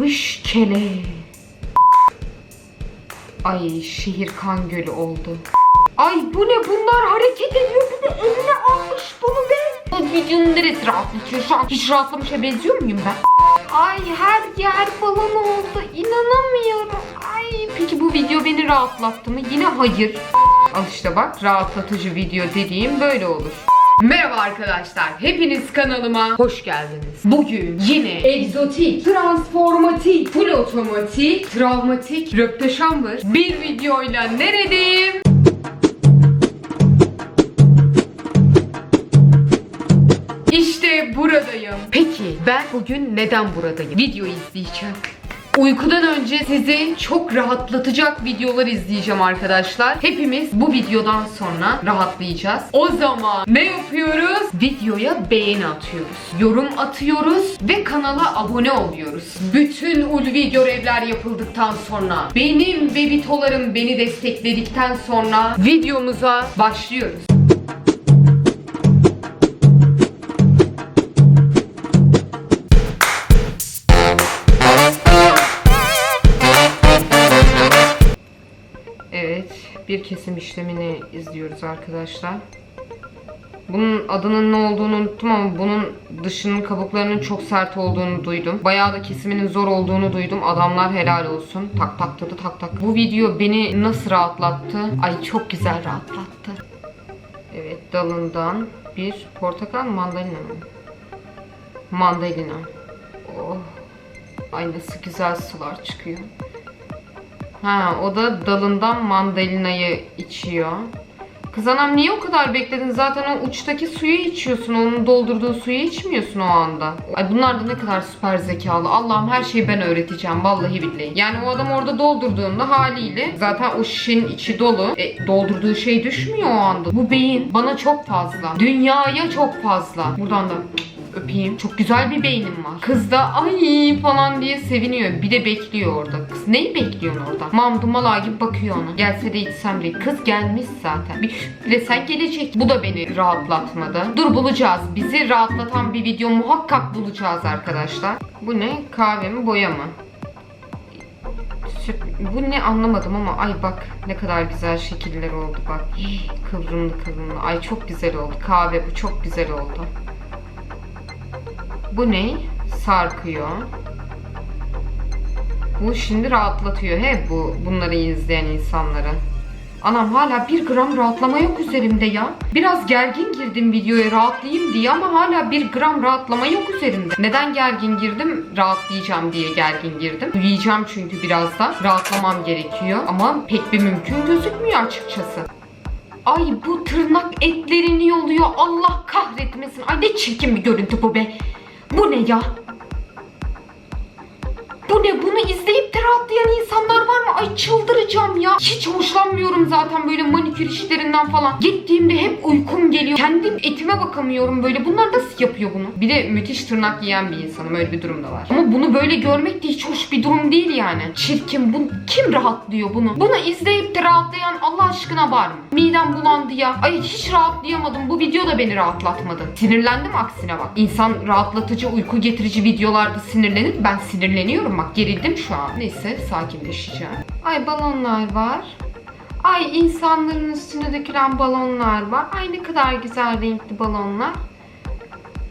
Fış kele. Ay şehir kan gölü oldu. Ay bu ne bunlar hareket ediyor bir de eline almış bunu be. Videonun neresi rahatlatıyor şu an? Hiç rahatlamışa benziyor muyum ben? Ay her yer balon oldu inanamıyorum. Ay peki bu video beni rahatlattı mı? Yine hayır. Al işte bak rahatlatıcı video dediğim böyle olur. Merhaba arkadaşlar. Hepiniz kanalıma hoş geldiniz. Bugün yine egzotik, transformatik, full otomatik, travmatik, röpteşambır bir videoyla neredeyim? İşte buradayım. Peki ben bugün neden buradayım? Video izleyeceğim. Uykudan önce sizi çok rahatlatacak videolar izleyeceğim arkadaşlar. Hepimiz bu videodan sonra rahatlayacağız. O zaman ne yapıyoruz? Videoya beğeni atıyoruz. Yorum atıyoruz ve kanala abone oluyoruz. Bütün ulvi görevler yapıldıktan sonra benim ve bitolarım beni destekledikten sonra videomuza başlıyoruz. Bir kesim işlemini izliyoruz arkadaşlar. Bunun adının ne olduğunu unuttum ama bunun dışının kabuklarının çok sert olduğunu duydum. Bayağı da kesiminin zor olduğunu duydum. Adamlar helal olsun. Tak tak tadı tak tak. Bu video beni nasıl rahatlattı? Ay çok güzel rahatlattı. Evet dalından bir portakal mandalina mı? Mandalina. Oh. Ay nasıl güzel sular çıkıyor. Ha o da dalından mandalinayı içiyor. Kız anam niye o kadar bekledin? Zaten o uçtaki suyu içiyorsun. Onun doldurduğu suyu içmiyorsun o anda. Ay bunlar da ne kadar süper zekalı. Allah'ım her şeyi ben öğreteceğim. Vallahi billahi. Yani o adam orada doldurduğunda haliyle zaten o şişenin içi dolu. E, doldurduğu şey düşmüyor o anda. Bu beyin bana çok fazla. Dünyaya çok fazla. Buradan da öpeyim. Çok güzel bir beynim var. Kız da ay falan diye seviniyor. Bir de bekliyor orada. Kız neyi bekliyorsun orada? Mamdumala gibi bakıyor ona. Gelse de içsem de. Kız gelmiş zaten. Bir, bir de sen gelecek. Bu da beni rahatlatmadı. Dur bulacağız. Bizi rahatlatan bir video muhakkak bulacağız arkadaşlar. Bu ne? Kahve mi boya mı? Bu ne anlamadım ama ay bak ne kadar güzel şekiller oldu bak. Kıvrımlı kıvrımlı. Ay çok güzel oldu. Kahve bu çok güzel oldu. Bu ne? Sarkıyor. Bu şimdi rahatlatıyor he bu bunları izleyen insanları. Anam hala bir gram rahatlama yok üzerimde ya. Biraz gergin girdim videoya rahatlayayım diye ama hala bir gram rahatlama yok üzerimde. Neden gergin girdim? Rahatlayacağım diye gergin girdim. Uyuyacağım çünkü biraz da. Rahatlamam gerekiyor ama pek bir mümkün gözükmüyor açıkçası. Ay bu tırnak etlerini yoluyor. Allah kahretmesin. Ay ne çirkin bir görüntü bu be. Bu ne ya? Bu ne? Bunu izleyip de rahatlayan insanlar var mı? Ay çıldıracağım ya. Hiç hoşlanmıyorum zaten böyle manikür işlerinden falan. Gittiğimde hep uykum geliyor. Kendim etime bakamıyorum böyle. Bunlar nasıl yapıyor bunu? Bir de müthiş tırnak yiyen bir insanım. Öyle bir durum da var. Ama bunu böyle görmek de hiç hoş bir durum değil yani. Çirkin. Bu, kim rahatlıyor bunu? Bunu izleyip de rahatlayan Allah aşkına var mı? Midem bulandı ya. Ay hiç rahatlayamadım. Bu video da beni rahatlatmadı. Sinirlendim aksine bak. İnsan rahatlatıcı, uyku getirici videolarda sinirlenir. Ben sinirleniyorum bak. Gerildim şu an. Neyse sakinleşeceğim. Ay balonlar var. Ay insanların üstüne dökülen balonlar var. Ay ne kadar güzel renkli balonlar.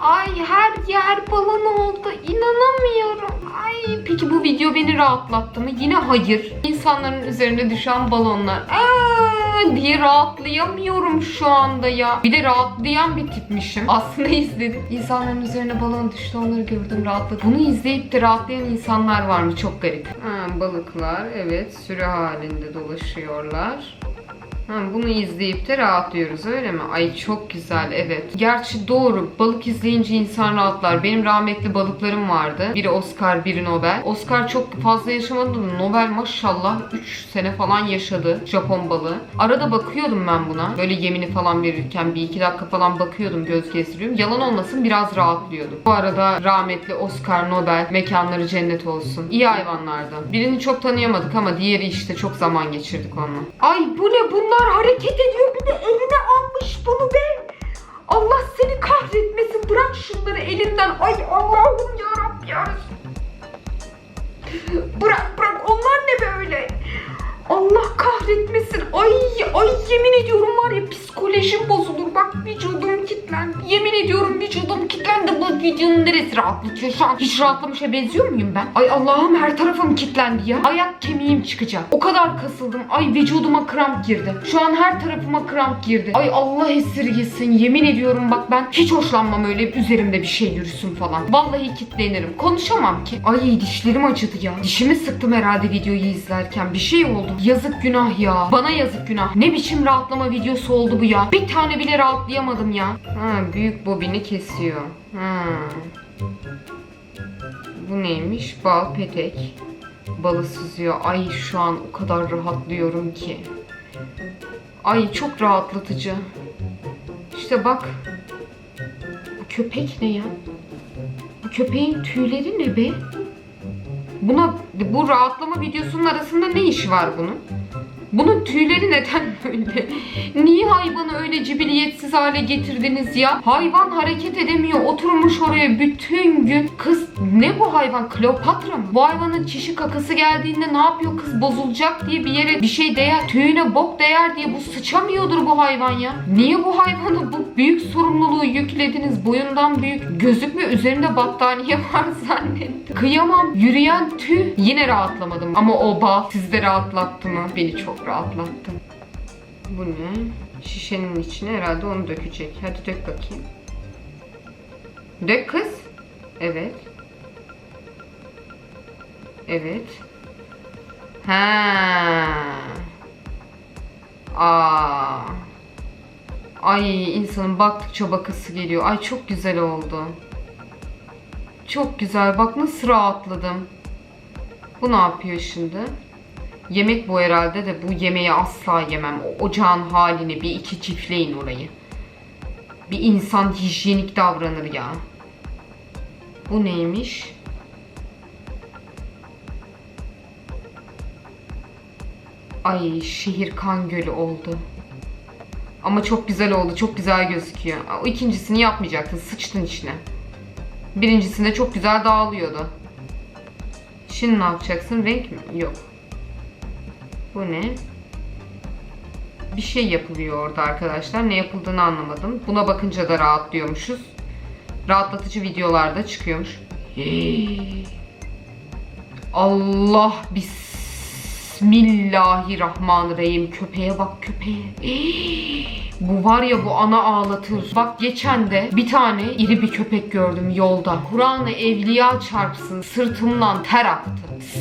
Ay her yer balon oldu. İnanamıyorum. Ay peki bu video beni rahatlattı mı? Yine hayır. İnsanların üzerine düşen balonlar. Aa, diye rahatlayamıyorum şu anda ya. Bir de rahatlayan bir tipmişim. Aslında izledim. İnsanların üzerine balon düştü onları gördüm rahatladım. Bunu izleyip de rahatlayan insanlar var mı? Çok garip. Ha, balıklar evet sürü halinde dolaşıyorlar. Ha, bunu izleyip de rahatlıyoruz öyle mi? Ay çok güzel evet. Gerçi doğru balık izleyince insan rahatlar. Benim rahmetli balıklarım vardı. Biri Oscar biri Nobel. Oscar çok fazla yaşamadı da Nobel maşallah 3 sene falan yaşadı. Japon balığı. Arada bakıyordum ben buna. Böyle yemini falan verirken bir iki dakika falan bakıyordum göz gezdiriyorum. Yalan olmasın biraz rahatlıyordum. Bu arada rahmetli Oscar Nobel mekanları cennet olsun. İyi hayvanlardı. Birini çok tanıyamadık ama diğeri işte çok zaman geçirdik onunla. Ay bu ne bunlar kadar hareket ediyor bir de eline almış bunu be. Allah seni kahretmesin bırak şunları elinden. Ay Allah'ım yarabbim yarasın. Bırak bırak onlar ne böyle? Allah kahretmesin. Ay ay yemin ediyorum var ya psikolojim bozulur. Bak vücudum kitlendi. Yemin ediyorum vücudum kitlendi. Bu videonun neresi rahatlatıyor şu an? Hiç rahatlamışa benziyor muyum ben? Ay Allah'ım her tarafım kitlendi ya. Ayak kemiğim çıkacak. O kadar kasıldım. Ay vücuduma kramp girdi. Şu an her tarafıma kramp girdi. Ay Allah esirgesin. Yemin ediyorum bak ben hiç hoşlanmam öyle üzerimde bir şey yürüsün falan. Vallahi kitlenirim. Konuşamam ki. Ay dişlerim acıdı ya. Dişimi sıktım herhalde videoyu izlerken. Bir şey oldu. Yazık günah ya. Bana yazık günah. Ne biçim rahatlama videosu oldu bu ya. Bir tane bile rahatlayamadım ya. Ha büyük bobini kesiyor. Ha. Bu neymiş? Bal petek. Balı süzüyor. Ay şu an o kadar rahatlıyorum ki. Ay çok rahatlatıcı. İşte bak. Bu köpek ne ya? Bu köpeğin tüyleri ne be? Buna bu rahatlama videosunun arasında ne işi var bunun? Bunun tüyleri neden böyle? Niye hayvanı öyle cibiliyetsiz hale getirdiniz ya? Hayvan hareket edemiyor. Oturmuş oraya bütün gün. Kız ne bu hayvan? Kleopatra mı? Bu hayvanın çişi kakası geldiğinde ne yapıyor? Kız bozulacak diye bir yere bir şey değer. Tüyüne bok değer diye bu sıçamıyordur bu hayvan ya. Niye bu hayvana bu büyük sorumluluğu yüklediniz? Boyundan büyük. Gözükme üzerinde battaniye var zannettim. Kıyamam. Yürüyen tüy. Yine rahatlamadım. Ama o bal sizde rahatlattı mı? Beni çok rahatlattı. Bu ne? Şişenin içine herhalde onu dökecek. Hadi dök bakayım. Dök kız. Evet. Evet. Ha. Aa. Ay insanın baktıkça bakısı geliyor. Ay çok güzel oldu. Çok güzel. Bak nasıl rahatladım. Bu ne yapıyor şimdi? Yemek bu herhalde de bu yemeği asla yemem. O ocağın halini bir iki çiftleyin orayı. Bir insan hijyenik davranır ya. Bu neymiş? Ay şehir kan gölü oldu. Ama çok güzel oldu. Çok güzel gözüküyor. O ikincisini yapmayacaktın. Sıçtın içine. Birincisinde çok güzel dağılıyordu. Şimdi ne yapacaksın? Renk mi? Yok. Bu ne? Bir şey yapılıyor orada arkadaşlar. Ne yapıldığını anlamadım. Buna bakınca da rahatlıyormuşuz. Rahatlatıcı videolarda çıkıyormuş. Allah Bismillahirrahmanirrahim. Köpeğe bak köpeğe. Hii. Bu var ya bu ana ağlatır. Bak geçen de bir tane iri bir köpek gördüm yolda. Kur'an-ı Evliya çarpsın sırtımdan ter aktı.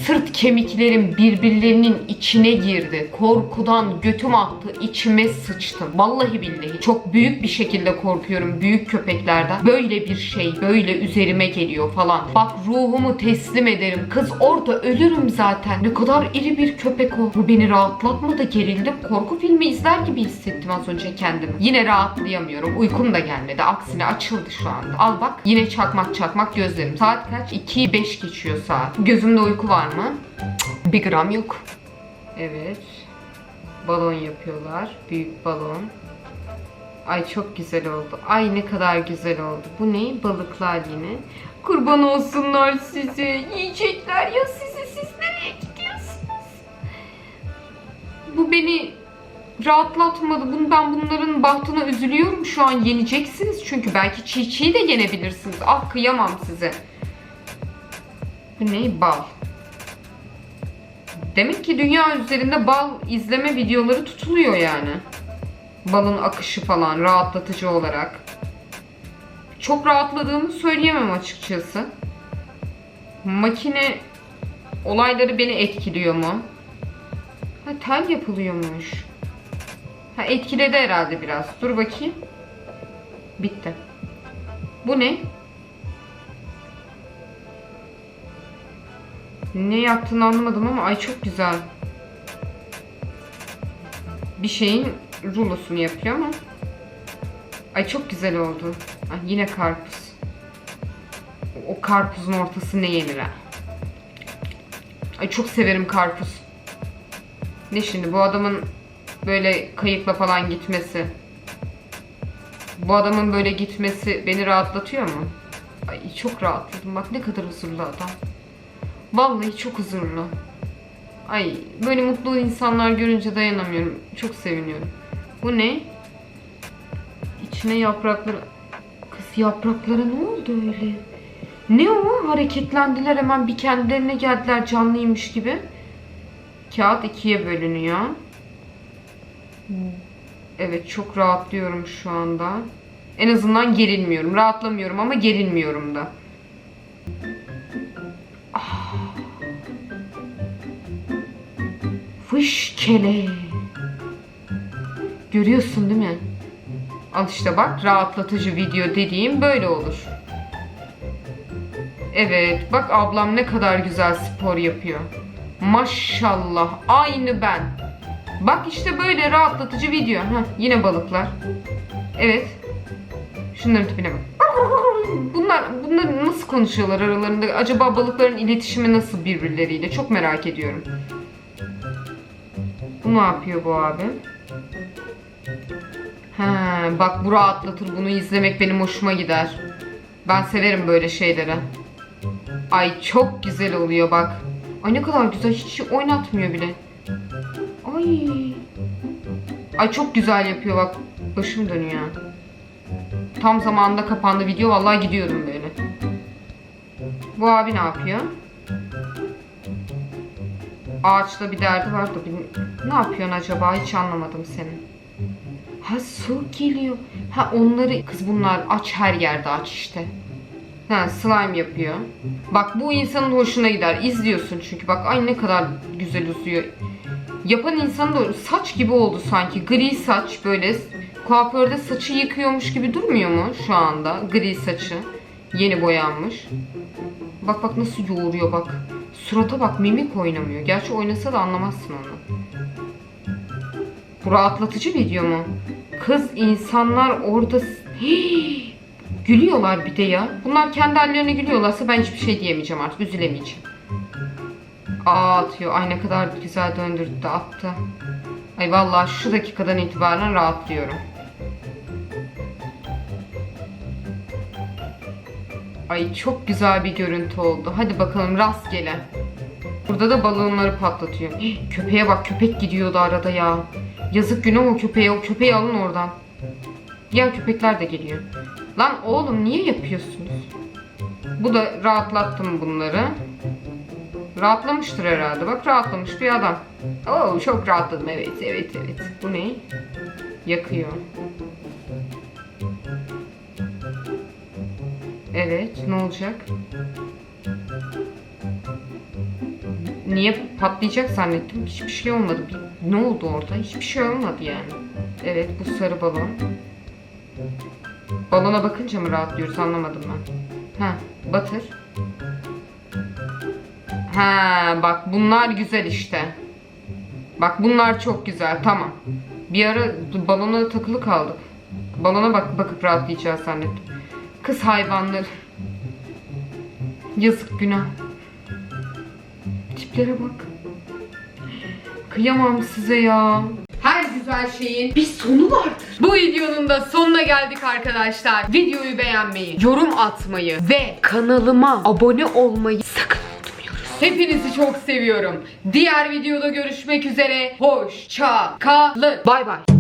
Sırt kemiklerim birbirlerinin içine girdi. Korkudan götüm attı, içime sıçtı. Vallahi billahi çok büyük bir şekilde korkuyorum büyük köpeklerden. Böyle bir şey böyle üzerime geliyor falan. Bak ruhumu teslim ederim. Kız orada ölürüm zaten. Ne kadar iri bir köpek o. Bu beni rahatlatmadı gerildim. Korku filmi izler gibi hissettim az önce kendimi. Yine rahatlayamıyorum. Uykum da gelmedi. Aksine açıldı şu anda. Al bak yine çakmak çakmak gözlerim. Saat kaç? 2'yi 5 geçiyor saat. Gözümde uyku var mı? Bir gram yok. Evet. Balon yapıyorlar. Büyük balon. Ay çok güzel oldu. Ay ne kadar güzel oldu. Bu ne? Balıklar yine. Kurban olsunlar size. Yiyecekler ya sizi. Siz nereye gidiyorsunuz? Bu beni rahatlatmadı. Bunu ben bunların bahtına üzülüyorum şu an. Yeneceksiniz çünkü belki çiğ çiğ de yenebilirsiniz. Ah kıyamam size. Bu ne? Bal. Demek ki dünya üzerinde bal izleme videoları tutuluyor yani. Balın akışı falan rahatlatıcı olarak. Çok rahatladığımı söyleyemem açıkçası. Makine olayları beni etkiliyor mu? Ha tel yapılıyormuş. Ha etkiledi herhalde biraz. Dur bakayım. Bitti. Bu ne? Ne yaptığını anlamadım ama ay çok güzel. Bir şeyin rulosunu yapıyor ama. Ay çok güzel oldu. Ay yine karpuz. O karpuzun ortası ne yenir ha? Ay çok severim karpuz. Ne şimdi bu adamın böyle kayıkla falan gitmesi. Bu adamın böyle gitmesi beni rahatlatıyor mu? Ay çok rahatladım. Bak ne kadar huzurlu adam. Vallahi çok huzurlu. Ay böyle mutlu insanlar görünce dayanamıyorum. Çok seviniyorum. Bu ne? İçine yaprakları... Kız yapraklara ne oldu öyle? Ne o? Hareketlendiler hemen bir kendilerine geldiler canlıymış gibi. Kağıt ikiye bölünüyor. Evet çok rahatlıyorum şu anda. En azından gerilmiyorum. Rahatlamıyorum ama gerilmiyorum da. Ah. Fışkele. Görüyorsun değil mi? Al işte bak rahatlatıcı video dediğim böyle olur. Evet bak ablam ne kadar güzel spor yapıyor. Maşallah aynı ben. Bak işte böyle rahatlatıcı video. Heh, yine balıklar. Evet. Şunların tipine bak. Bunlar, bunlar nasıl konuşuyorlar aralarında? Acaba balıkların iletişimi nasıl birbirleriyle? Çok merak ediyorum. Bu ne yapıyor bu abi? He, bak bu rahatlatır. Bunu izlemek benim hoşuma gider. Ben severim böyle şeyleri. Ay çok güzel oluyor bak. Ay ne kadar güzel. Hiç oynatmıyor bile. Ay. Ay çok güzel yapıyor bak. Başım dönüyor. Tam zamanında kapandı video. Vallahi gidiyorum böyle. Bu abi ne yapıyor? Ağaçta bir derdi var da ne yapıyorsun acaba? Hiç anlamadım seni. Ha su geliyor. Ha onları kız bunlar aç her yerde aç işte. Ha slime yapıyor. Bak bu insanın hoşuna gider. İzliyorsun çünkü bak ay ne kadar güzel uzuyor. Yapan insan da saç gibi oldu sanki. Gri saç böyle kuaförde saçı yıkıyormuş gibi durmuyor mu şu anda? Gri saçı. Yeni boyanmış. Bak bak nasıl yoğuruyor bak. Surata bak mimik oynamıyor. Gerçi oynasa da anlamazsın onu. Bu rahatlatıcı video mu? Kız insanlar orada... Hii! Gülüyorlar bir de ya. Bunlar kendi hallerine gülüyorlarsa ben hiçbir şey diyemeyeceğim artık. Üzülemeyeceğim. Aa atıyor. Ay ne kadar güzel döndürdü attı. Ay vallahi şu dakikadan itibaren rahatlıyorum. Ay çok güzel bir görüntü oldu. Hadi bakalım rastgele. Burada da balonları patlatıyor. Hii, köpeğe bak köpek gidiyordu arada ya. Yazık günah o köpeğe. O köpeği alın oradan. Diğer köpekler de geliyor. Lan oğlum niye yapıyorsunuz? Bu da rahatlattım bunları. Rahatlamıştır herhalde. Bak rahatlamış bir adam. Oo çok rahatladım. Evet evet evet. Bu ne? Yakıyor. Evet ne olacak? Niye patlayacak zannettim. Hiçbir şey olmadı. Ne oldu orada? Hiçbir şey olmadı yani. Evet bu sarı balon. Balona bakınca mı rahatlıyoruz anlamadım ben. Ha batır. Ha bak bunlar güzel işte. Bak bunlar çok güzel tamam. Bir ara balona takılı kaldık. Balona bak bakıp rahatlayacağız zannettim. Kız hayvanları. Yazık günah. Tiplere bak. Kıyamam size ya. Her güzel şeyin bir sonu vardır. Bu videonun da sonuna geldik arkadaşlar. Videoyu beğenmeyi, yorum atmayı ve kanalıma abone olmayı sakın. Hepinizi çok seviyorum. Diğer videoda görüşmek üzere. Hoşça kalın. Bay bay.